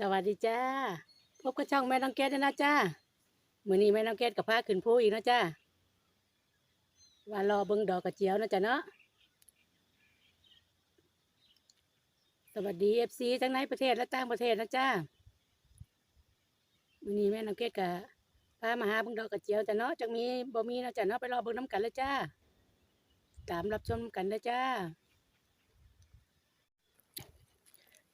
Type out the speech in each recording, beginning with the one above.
สวัสดีจ้า พบกับช่องแม่น้องเกดด้วยนะจ้ามื้อนี้แม่น้องเกดกับพาขึ้นภูอีกนะจ้าว่ารอเบิ่งดอกกระเจียวนะจ้ะเนาะ สวัสดีเอฟซีทั้งในประเทศและต่างประเทศนะจ้ามื้อนี้แม่น้องเกดกับพามาหาเบิ่งดอกกระเจียวจ้ะเนาะจังมีบ่มีนะจ้ะเนาะไปรอเบิ่งน้ำกันเลยจ้า ตามรับชมกันเลยจ้า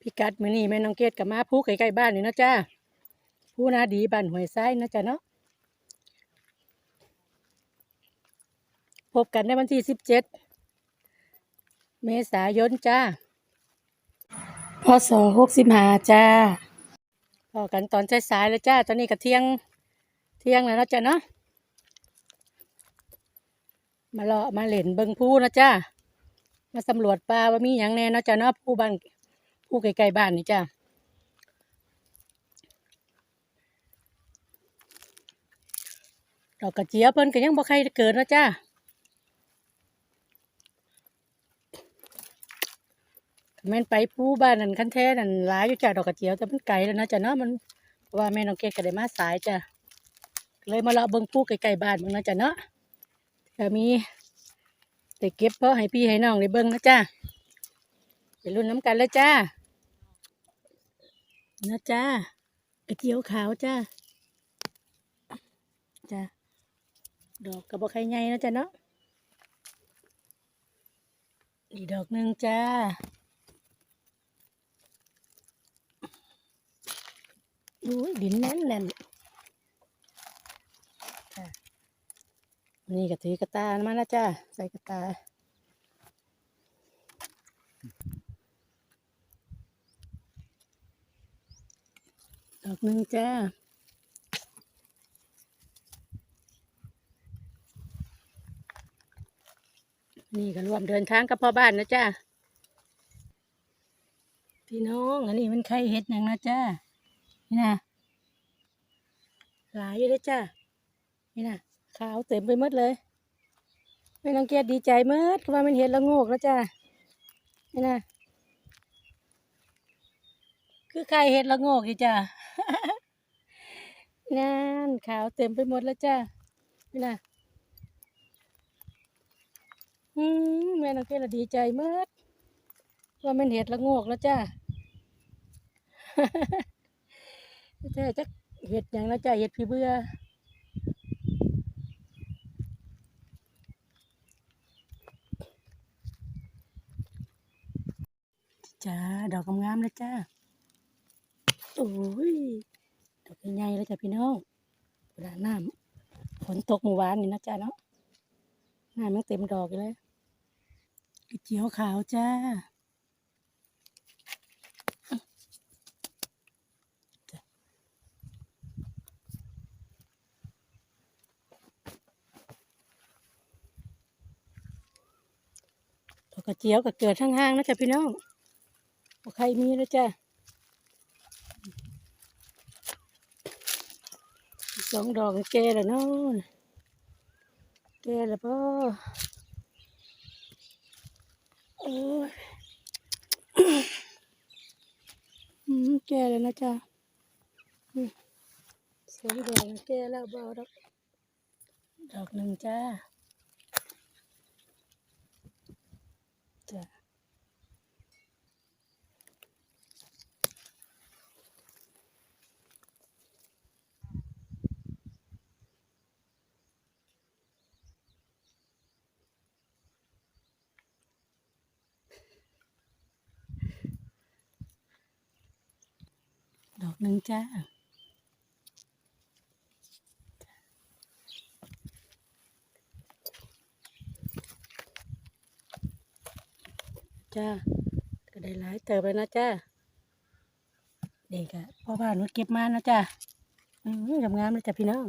พิกัดมือนี้แม่น้องเกดกับมาผู้ใกล้ๆบ้านนี่นะจ้าผู้นาดีบ้านหวยทรายนะจ้ะเนาะพบกันในวันที่สิบเจ็ดเมษายนจ้าพศหกสิบห้าจ้าพอกันตอนสายๆเลยจ้า ตอนนี้ก็เที่ยงเที่ยงแล้วนะจ้ะเนาะมาเลาะมาเล่นเบิงผู้นะจ้ามาสำรวจป่าว่ามีอย่างแน่นะจ้ะเนาะผู้บ้าน ผู้ใกล้ๆบ้านนี่จ้าดอกกระเจียวเพิ่นก็ยังบ่ใครเกิดนะจ้าแม่นไปผู้บ้านนั่นคันแท้นั่นหลายอยู่จ้าดอกกระเจียวแต่มันไกลแล้วนะจ้ะเนาะมันว่าแม่น้องเกดก็ได้มาสายจ้าเลยมาเลาะเบิ่งผู้ใกล้ๆบ้านเบิ่งนะจ้ะเนาะก็มีแต่เก็บเพราะให้พี่ให้น้องได้เบิ่งนะจ้าไปรุ่นน้ำกันเลยจ้า นะจ้ากระเจียวขาวจ้าจ้าดอกกระบอกไข่ใหญ่นะจ้าเนาะนี่ดอกหนึ่งจ้าอุ้ยดินแน่นแน่นจ้านี่กระถือกระตามาแล้วจ้าใส่กระตา อกหนึ่งจ้านี่ก็รวมเดินทางกับพ่อบ้านนะจ้าพี่น้องอันนี้มันไข่เห็ดหยังนะจ้านี่นะหลายอยู่เลยจ้านี่นะขาวเต็มไปหมดเลยไม่ต้องเกียดดีใจหมดคือว่ามันเห็ดละโงกแล้วจ้านี่นะ คือไข่เห็ดละโงกอีจ้านั่นขาวเต็มไปหมดแล้วจ้านี่นะอืมแม่น้องเกดดีใจมากว่ามันเห็ดละโงกแล้วจ้าแท้จักเห็ดอย่างนะจ้าเห็ดพี่เบื่อจ้าดอกงามๆเลยจ้า โอ้ยดอกใหญ่เลยจ้ะพี่น้องเวลาน้ำฝนตกเมื่อวานนี่นะจ้าเนาะน้ำยังเต็มดอกเลยกระเจียวขาวจ้าดอกกระเจียวก็เกิดทั้งห้างนะจ้ะพี่น้องใครมีนะจ้ะ สองดอกแก่แล้วเนาะแก่แล้วพ่อเออแก่แล้วนะจ๊ะสองดอกแก่แล้วเบาดอกดอกหนึ่งจ้า หนึ่งจ้าจ้าก็ได้หลายเติบแล้วนะจ้าเด็กอะพ่อบ้านนุชเก็บมานะจ้าอืมงามๆเลยจ้ะพี่น้อง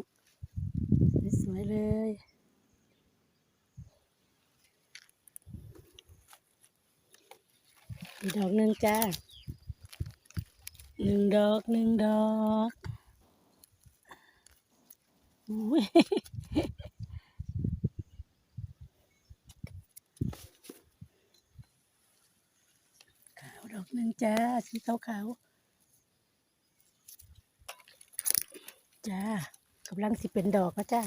สวยเลยอีกดอกหนึ่งจ้า หนึ่งดอกหนึ่งดอกขาวดอกหนึ่งจ้า สีขาวขาวจ้ากำลังสิเป็นดอกก็จ้า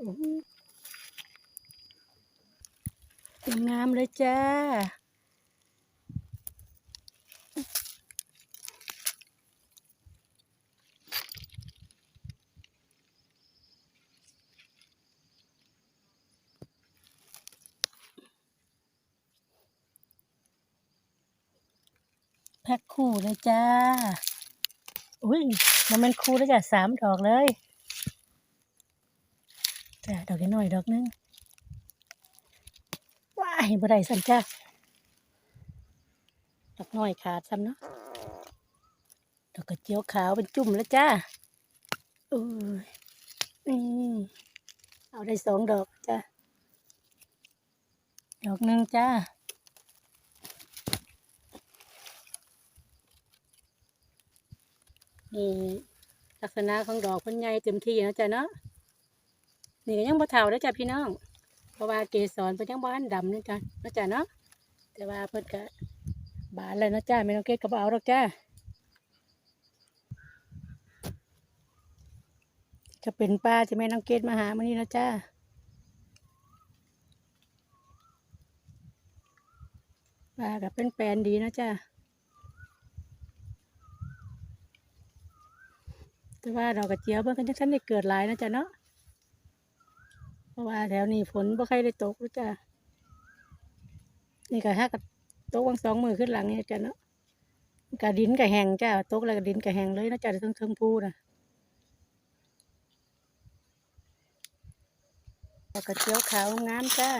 งามเลยจ้า แพ็คคู่เลยจ้า อุ้ยมันเป็นคู่แล้วจ้ะสามดอกเลย จ้ะดอกนิดหน่อยดอกหนึงว้ายบ่ได้สั่นจ้าดอกน้อยขาดซ้ำเนาะดอกกระเจียวขาวเป็นจุ่มแล้วจ้าอุ้นี่เอาได้สองดอกจ้าดอกหนึ่งจ้านี่ลักษณะของดอกพิ่นใหญ่เต็มที่นะจ๊ะเนาะ นี่ก็ยังบ่เฒ่าแล้วจ้ะพี่น้อง เพราะว่าเกสรเพิ่นยังบ่ทันดำนะจ๊ะนะจ๊ะเนาะแต่ว่าเพิ่นก็บานแล้วนะจ้าไม่ต้องเกตก็บ่เอาหรอกจ้าจะเป็นป้าที่แม่น้องเกดมาหามื้อนี้นะจ้าป้าก็เป็นแปลนดีนะจ้าแต่ว่าดอกกระเจียวเบิ่งกันจังซั่นได้เกิดหลายนะจ้ะเนาะ ราะว่าแถวนี้ฝนบ่ค่อยได้ตกนะจ้านี่ก็ฮักกับตกวังสองมือขึ้นหลังนี่จ้ะเนาะกะดินกะแห้งจ้าตกแล้วก็ดินกะแห้งเลยนะจ้าทั้งเทิงภูนะดอกกระเจียวขาวงามจ้า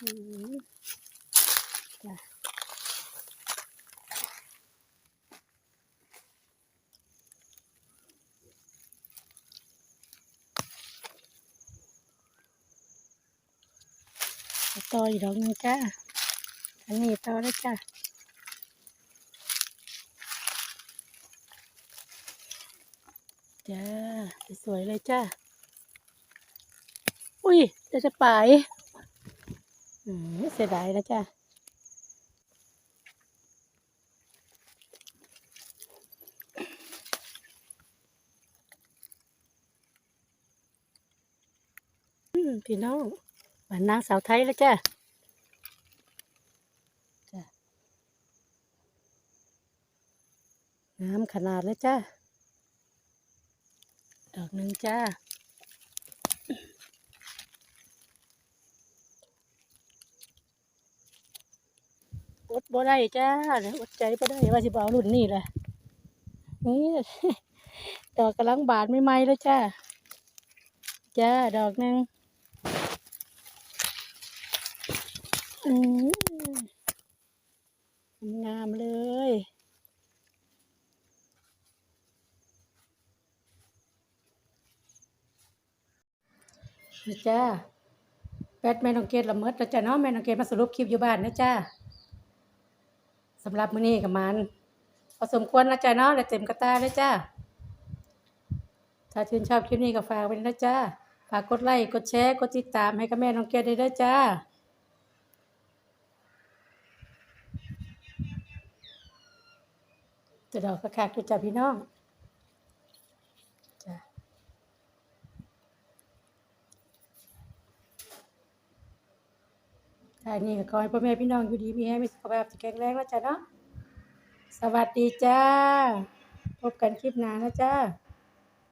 อืมจ้ะเอา ต่ออีกดอกหนึงจ้าอันนี้ต่อแล้วจ้าจ้าสวยเลยจ้าอุ้ยจะจะไปอืมเสียดายนะจ้าอืมพี่น้อง บ้านนางสาวไทยแล้วจ้าจ้างามขนาดเลยจ้าดอกหนึ่งจ้าอดบ่ได้จ้าอดใจบ่ได้ว่าสิบ่เอารุ่นนี้แหละนี่ดอกกำลังบานไม่ไหมแล้วจ้าจ้าดอกหนึ่งอืม งามเลยนะจ้าแบทแม่นองเกดละเมิดแล้วจ้าเนาะแม่นองเกดมาสรุปคลิปอยู่บ้านนะจ้าสำหรับมื้อนี้กับมันพอสมควรนะจ้าเนาะและเต็มกระตาเลยจ้าถ้าชื่นชอบคลิปนี้ก็ฝากไว้นะจ้าฝากกดไลค์กดแชร์กดติดตามให้กับแม่น้องเกดได้ด้วยจ้า ตัวดอกกระคักด้วยจ้าพี่น้องจ้าท้านี้ก็ขอให้พ่อแม่พี่น้องอยู่ดีมีให้มีสุขภาพที่แข็งแรงนะจ๊ะเนาะสวัสดีจ้า พบกันคลิปหน้านะจ้า